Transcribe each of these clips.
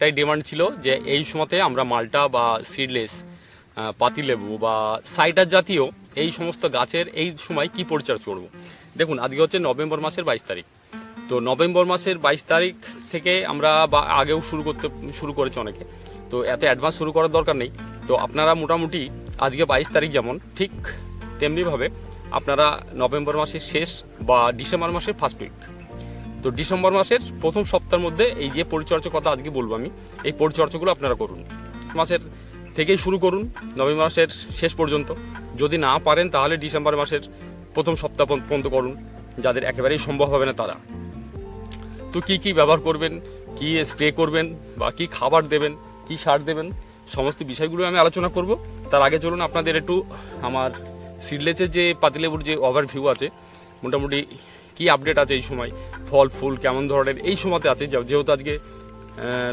তাই ডিমান্ড ছিল যে এই সময়তে আমরা মালটা বা সিডলেস পাতিলেবু বা সাইটার জাতীয় এই সমস্ত গাছের এই সময় কি পরিচর্যা করব। দেখুন, আজকে হচ্ছে নভেম্বর মাসের বাইশ তারিখ। তো নভেম্বর মাসের বাইশ তারিখ থেকে আমরা বা আগেও শুরু করতে, শুরু করেছে অনেকে। তো এত অ্যাডভান্স শুরু করার দরকার নেই। তো আপনারা মোটামুটি আজকে বাইশ তারিখ যেমন, ঠিক তেমনিভাবে আপনারা নভেম্বর মাসের শেষ বা ডিসেম্বর মাসের ফার্স্ট উইক তো ডিসেম্বর মাসের প্রথম সপ্তাহের মধ্যে এই যে পরিচর্যার কথা আজকে বলব আমি, এই পরিচর্যাগুলো আপনারা করুন। মাসের থেকেই শুরু করুন, নভেম্বর মাসের শেষ পর্যন্ত। যদি না পারেন তাহলে ডিসেম্বর মাসের প্রথম সপ্তাহ পর্যন্ত করুন, যাদের একেবারেই সম্ভব হবে না তারা। তো কি কি ব্যবহার করবেন, কি স্প্রে করবেন, বা কি খাবার দেবেন, কি সার দেবেন, সমস্ত বিষয়গুলো আমি আলোচনা করব। তার আগে চলুন আপনাদের একটু আমার সিডলেসের যে পাতিলেবুর যে ওভারভিউ আছে, মোটামুটি কি আপডেট আছে এই সময়? ফল, ফুল কেমন ধরনের? এই সময়তে আছে যেহেতু আজকে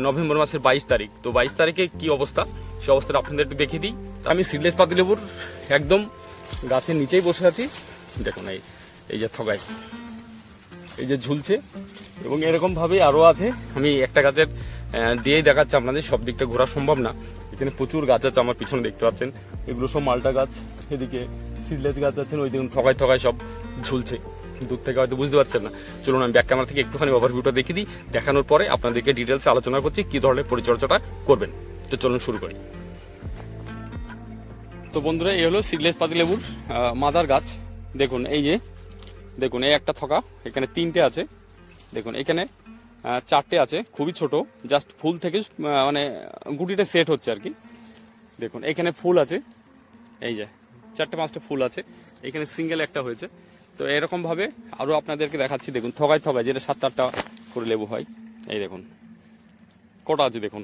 নভেম্বর মাসের বাইশ তারিখ, তো বাইশ তারিখে কি অবস্থা? সে অবস্থাটা আপনাদের একটু দেখিয়ে দিই। আমি সিডলেস পাতিলেবুর একদম গাছের নিচেই বসে আছি। দেখুন এই এই যে থগায়, এই যে ঝুলছে, এবং এরকম ভাবে আরও আছে। আমি একটা গাছের দিয়েই দেখাচ্ছি আপনাদের, সব দিকটা ঘোরা সম্ভব না। এখানে প্রচুর গাছ আছে, আমার পিছনে দেখতে পাচ্ছেন। এগুলো সব মালটা গাছ, এদিকে সিডলেস গাছ আছেন ওই দেখুন থকায় থকায় সব ঝুলছে। দূর থেকে হয়তো বুঝতে পারছেন না। চলুন আমি ব্যাক ক্যামেরা থেকে একটুখানি ওভারভিউটা দেখিয়ে দিই। দেখানোর পরে আপনাদেরকে ডিটেলসে আলোচনা করছি, কি ধরনের পরিচর্যাটা করবেন। তো চলুন শুরু করি। তো বন্ধুরা, এই হলো সিডলেস পাতিলেবুর মাদার গাছ। দেখুন, এই যে, দেখুন, এই একটা থকা, এখানে তিনটে আছে। দেখুন, এখানে চারটে আছে, খুবই ছোট জাস্ট ফুল থেকে মানে গুটিটা সেট হচ্ছে আর কি। দেখুন, এখানে ফুল আছে, এই যে, চারটে পাঁচটা ফুল আছে, এখানে সিঙ্গেল একটা হয়েছে। তো এরকম ভাবে আরও আপনাদেরকে দেখাচ্ছি, দেখুন থগায় থগায় যেটা সাত আটটা করে লেবু হয়, এই দেখুন, কটা আছে দেখুন,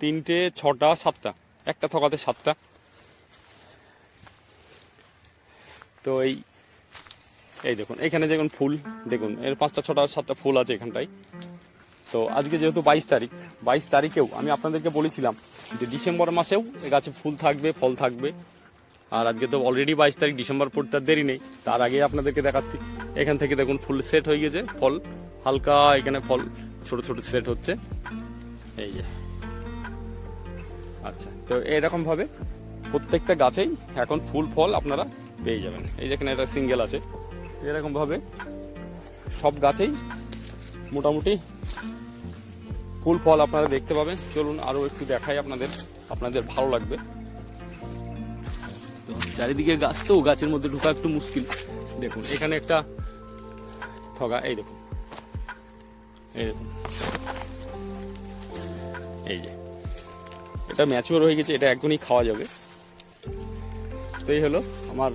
তিনটে, ছটা, সাতটা, একটা থকাতে সাতটা। তো এই এই দেখুন, এখানে দেখুন ফুল, দেখুন, এর পাঁচটা, ছটা, সাতটা ফুল আছে এখানটায়। তো আজকে যেহেতু বাইশ তারিখ, বাইশ তারিখেও আমি আপনাদেরকে বলেছিলাম যে ডিসেম্বর মাসেও এ গাছে ফুল থাকবে, ফল থাকবে। আর আজকে তো অলরেডি বাইশ তারিখ, ডিসেম্বর পড়তে আর দেরি নেই। তার আগে আপনাদেরকে দেখাচ্ছি। এখান থেকে দেখুন, ফুল সেট হয়ে গেছে, ফল। হালকা এখানে ফল, ছোট ছোট সেট হচ্ছে। এই যে। আচ্ছা তো এরকম ভাবে প্রত্যেকটা গাছেই এখন ফুল, ফল আপনারা পেয়ে যাবেন। এই যেখানে এটা সিঙ্গেল আছে। এরকম ভাবে সব গাছেই মোটামুটি ফুল, ফল আপনারা দেখতে পাবেন। চলুন আরও একটু দেখাই আপনাদের আপনাদের ভালো লাগবে। চারিদিকে গাছ তো, গাছের মধ্যে ঢোকা একটু মুশকিল। দেখুন, এখানে একটা ঠগা, এই দেখুন। এই দেখুন। এই যে। এটা ম্যাচিওর হয়ে গেছে, এটা একদমই খাওয়া যাবে। তো এই হলো আমার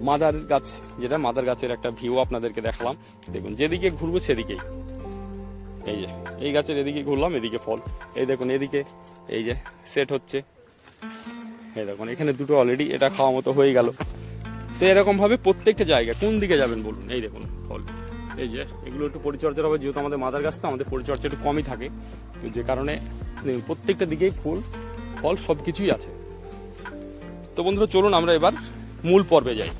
মাদার গাছ, যেটা মাদার গাছের একটা ভিউ আপনাদেরকে দেখালাম। দেখুন, যেদিকে ঘুরবো সেদিকেই। এই যে, এই গাছের এদিকে ঘুরলাম, এদিকে ফল। এই দেখুন, এদিকে, এই যে সেট হচ্ছে। এই দেখুন, এখানে দুটো অলরেডি এটা খাওয়া মতো হয়ে গেল। তো এরকম ভাবে প্রত্যেকটা জায়গা কোন দিকে যাবেন বলুন? এই দেখুন ফল এই যে, এগুলো একটু পরিচর্যা হবে, যেহেতু আমাদের মাদার গাছ তো, আমাদের পরিচর্যা একটু কমই থাকে। তো যে কারণে প্রত্যেকটা দিকেই ফুল, ফল সব কিছুই আছে। তো বন্ধুরা, চলুন আমরা এবার মূল পর্বে যাই।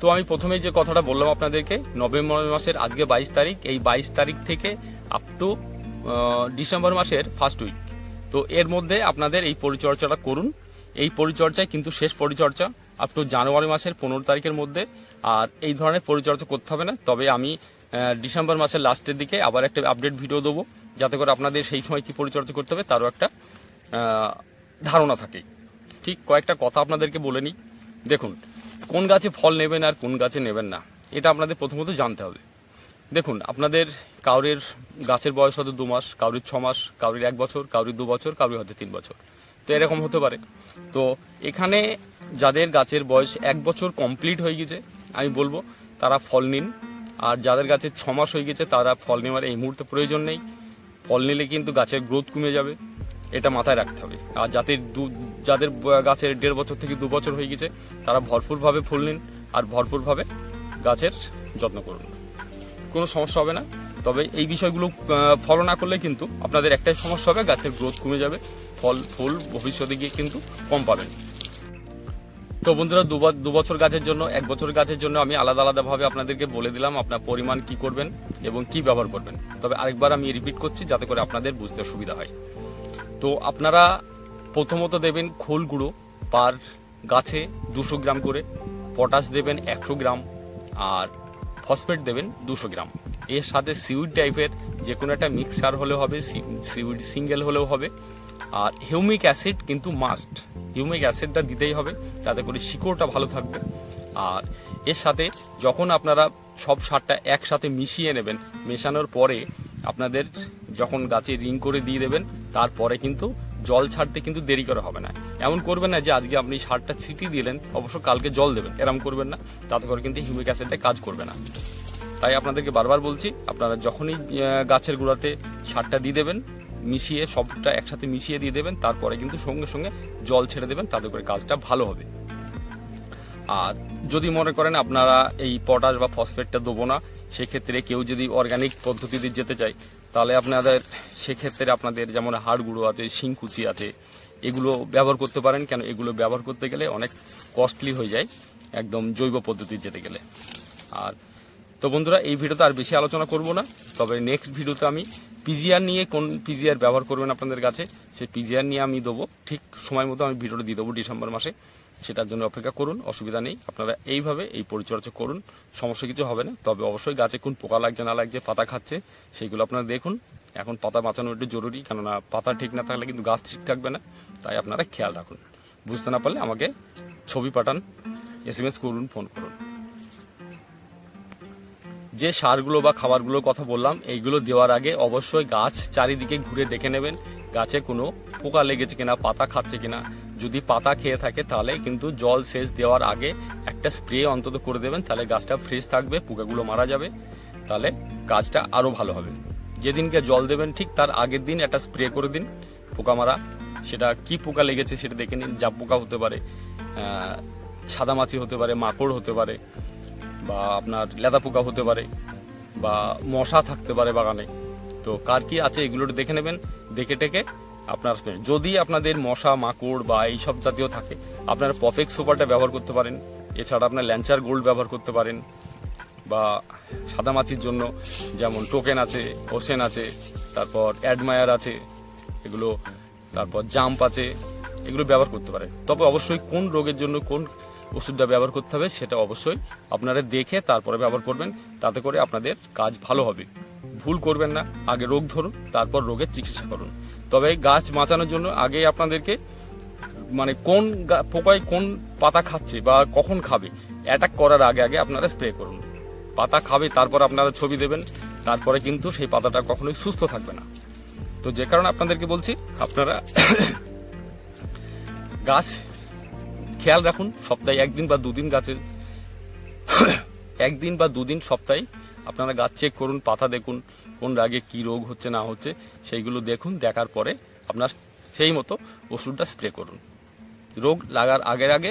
তো আমি প্রথমেই যে কথাটা বললাম আপনাদেরকে, নভেম্বর মাসের আজকে বাইশ তারিখ, এই বাইশ তারিখ থেকে আপ টু ডিসেম্বর মাসের ফার্স্ট উইক তো এর মধ্যে আপনাদের এই পরিচর্যাটা করুন। এই পরিচর্যায়, কিন্তু শেষ পরিচর্যা আপ টু জানুয়ারি মাসের পনেরো তারিখের মধ্যে। আর এই ধরনের পরিচর্যা করতে হবে না। তবে আমি ডিসেম্বর মাসের লাস্টের দিকে আবার একটা আপডেট ভিডিও দেবো, যাতে করে আপনাদের সেই সময় কি পরিচর্যা করতে হবে তারও একটা ধারণা থাকে। ঠিক কয়েকটা কথা আপনাদেরকে বলে নিই। দেখুন, কোন গাছে ফল নেবেন আর কোন গাছে নেবেন না, এটা আপনাদের প্রথমত জানতে হবে। দেখুন, আপনাদের কাউরের গাছের বয়স হয়তো দু মাস, কাউরির ছ মাস, কাউরির এক বছর, কাউরির দু বছর, কাউরির হয়তো তিন বছর। তো এরকম হতে পারে। তো এখানে যাদের গাছের বয়স এক বছর কমপ্লিট হয়ে গেছে, আমি বলব, তারা ফল নিন। আর যাদের গাছের ছ মাস হয়ে গেছে, তারা ফল নেওয়ার এই মুহূর্তে প্রয়োজন নেই। ফল নিলে কিন্তু গাছের গ্রোথ কমে যাবে, এটা মাথায় রাখতে হবে। আর যাদের দু, যাদের গাছের দেড় বছর থেকে দু বছর হয়ে গেছে, তারা ভরপুরভাবে ফুল নিন আর ভরপুরভাবে গাছের যত্ন করুন। কোনো সমস্যা হবে না। তবে এই বিষয়গুলো ফলো না করলে কিন্তু আপনাদের একটাই সমস্যা হবে, গাছের গ্রোথ কমে যাবে। ফল, ফুল ভবিষ্যতে গিয়ে কিন্তু কম পাবেন। তো বন্ধুরা, দু বছর গাছের জন্য, এক বছর গাছের জন্য আমি আলাদা আলাদাভাবে আপনাদেরকে বলে দিলাম আপনার পরিমাণ কি করবেন এবং কি ব্যবহার করবেন। তবে আরেকবার আমি রিপিট করছি যাতে করে আপনাদের বুঝতে সুবিধা হয়। তো আপনারা প্রথমত দেবেন খোল গুঁড়ো পার গাছে দুশো গ্রাম করে, পটাশ দেবেন একশো গ্রাম, আর ফসফেট দেবেন দুশো গ্রাম। এর সাথে সিউড টাইপের যে কোনো একটা মিক্সার হলেও হবে সিউড সিঙ্গেল হলেও হবে। আর হিউমিক অ্যাসিড কিন্তু মাস্ট। হিউমিক অ্যাসিডটা দিতেই হবে, তাতে করে শিকড়টা ভালো থাকবে। আর এর সাথে যখন আপনারা সব সারটা একসাথে মিশিয়ে নেবেন, মেশানোর পরে আপনাদের যখন গাছে রিং করে দিয়ে দেবেন, তারপরে কিন্তু জল ছাড়তে কিন্তু দেরি করা হবে না। এমন করবেন না যে আজকে আপনি সারটা ছিটিয়ে দিলেন, অবশ্য কালকে জল দেবেন। এরম করবেন না। তাতে করে কিন্তু হিউমিক অ্যাসিডটা কাজ করবে না। তাই আপনাদেরকে বারবার বলছি, আপনারা যখনই গাছের গোড়াতে সারটা দিয়ে দেবেন, মিশিয়ে সবটা একসাথে মিশিয়ে দিয়ে দেবেন, তারপরে কিন্তু সঙ্গে সঙ্গে জল ছেড়ে দেবেন, তাতে করে কাজটা ভালো হবে। আর যদি মনে করেন আপনারা এই পটাশ বা ফসফেটটা দেবো না, সেক্ষেত্রে কেউ যদি অর্গানিক পদ্ধতিতে যেতে চায়, তাহলে আপনাদের, সেক্ষেত্রে আপনাদের যেমন হাড় গুঁড়ো আছে, শিংকুচি আছে এগুলো ব্যবহার করতে পারেন। কেন এগুলো ব্যবহার করতে গেলে অনেক কস্টলি হয়ে যায় একদম জৈব পদ্ধতি যেতে গেলে। আর তো বন্ধুরা, এই ভিডিওতে আর বেশি আলোচনা করব না। তবে নেক্সট ভিডিওতে আমি পিজিআর নিয়ে কোন পিজিআর ব্যবহার করবেন আপনাদের কাছে, সেই পিজিআর নিয়ে আমি দেবো। ঠিক সময় মতো আমি ভিডিওটা দিয়ে দেবো ডিসেম্বর মাসে। সেটার জন্য অপেক্ষা করুন, অসুবিধা নেই। আপনারা এইভাবে এই পরিচর্যা করুন, সমস্যা কিছু হবে না। তবে অবশ্যই গাছে কোন পোকা লাগছে, না লাগছে, পাতা খাচ্ছে, সেইগুলো আপনারা দেখুন। এখন পাতা বাঁচানো একটু জরুরি, কেননা পাতা ঠিক না থাকলে কিন্তু গাছ ঠিক থাকবে না। তাই আপনারা খেয়াল রাখুন। বুঝতে না পারলে আমাকে ছবি পাঠান, এস এম এস করুন, ফোন করুন। যে সারগুলো বা খাবারগুলোর কথা বললাম, এইগুলো দেওয়ার আগে অবশ্যই গাছ চারিদিকে ঘুরে দেখে নেবেন, গাছে কোনো পোকা লেগেছে কিনা, পাতা খাচ্ছে কিনা। যদি পাতা খেয়ে থাকে তাহলে কিন্তু জল সেচ দেওয়ার আগে একটা স্প্রে অন্তত করে দেবেন, তাহলে গাছটা ফ্রেশ থাকবে, পোকাগুলো মারা যাবে, তাহলে গাছটা আরও ভালো হবে। যেদিনকে জল দেবেন, ঠিক তার আগের দিন একটা স্প্রে করে দিন পোকা মারা সেটা কি পোকা লেগেছে সেটা দেখে নিন জাপ পোকা হতে পারে সাদা মাছি হতে পারে, মাকড় হতে পারে, বা আপনার লেদা পোকা হতে পারে, বা মশা থাকতে পারে বাগানে। তো কার কি আছে এগুলো দেখে নেবেন, দেখে টেকে আপনার যদি আপনাদের মশা, মাকড় বা এইসব জাতীয় থাকে, আপনারা পফেক্স সুপারটা ব্যবহার করতে পারেন। এছাড়া আপনার ল্যাঞ্চার গোল্ড ব্যবহার করতে পারেন। বা সাদামাছির জন্য যেমন টোকেন আছে ওসেন আছে, তারপর অ্যাডমায়ার আছে, এগুলো, তারপর জাম্প আছে, এগুলো ব্যবহার করতে পারে। তবে অবশ্যই কোন রোগের জন্য কোন ওষুধটা ব্যবহার করতে হবে সেটা অবশ্যই আপনারা দেখে তারপরে ব্যবহার করবেন, তাতে করে আপনাদের কাজ ভালো হবে। ভুল করবেন না, আগে রোগ ধরুন, তারপর রোগের চিকিৎসা করুন। তবে গাছ বাঁচানোর জন্য আগে আপনাদেরকে মানে কোন পোকায় কোন পাতা খাচ্ছে বা কখন খাবে অ্যাটাক করার আগে আগে আপনারা স্প্রে করুন। পাতা খাবে, তারপর আপনারা ছবি দেবেন, তারপরে কিন্তু সেই পাতাটা কখনোই সুস্থ থাকবে না। তো যে কারণে আপনাদেরকে বলছি, আপনারা গাছ খেয়াল রাখুন, সপ্তাহে একদিন বা দুদিন গাছের, একদিন বা দুদিন সপ্তাহে আপনারা গাছ চেক করুন, পাতা দেখুন, কোন রাগে কি রোগ হচ্ছে, না হচ্ছে, সেইগুলো দেখুন, দেখার পরে আপনার সেই মতো ওষুধটা স্প্রে করুন। রোগ লাগার আগের আগে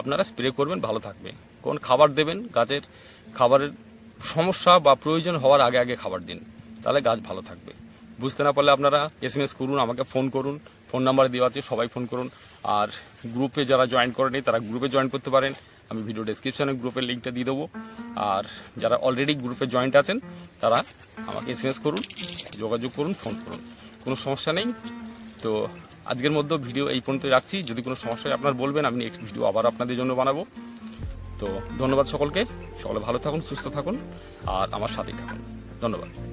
আপনারা স্প্রে করবেন, ভালো থাকবে। কোন খাবার দেবেন, গাছের খাবারের সমস্যা বা প্রয়োজন হওয়ার আগে আগে খাবার দিন, তাহলে গাছ ভালো থাকবে। বুঝতে না পারলে আপনারা এস করুন, আমাকে ফোন করুন ফোন নাম্বার দেওয়া আছে, সবাই ফোন করুন। আর গ্রুপে যারা জয়েন করেনি, তারা গ্রুপে জয়েন করতে পারেন। আমি ভিডিও ডেসক্রিপশনে গ্রুপের লিঙ্কটা দিয়ে দেবো। আর যারা অলরেডি গ্রুপে জয়েন্ট আছেন, তারা আমাকে এস করুন, যোগাযোগ করুন ফোন করুন। কোনো সমস্যা নেই। তো আজকের মধ্যে ভিডিও এই পর্যন্ত রাখছি। যদি কোনো সমস্যা আপনার বলবেন, আমি নেক্সট ভিডিও আবার আপনাদের জন্য বানাবো। তো ধন্যবাদ সকলকে। সকলে ভালো থাকুন সুস্থ থাকুন আর আমার সাথেই থাকুন। ধন্যবাদ।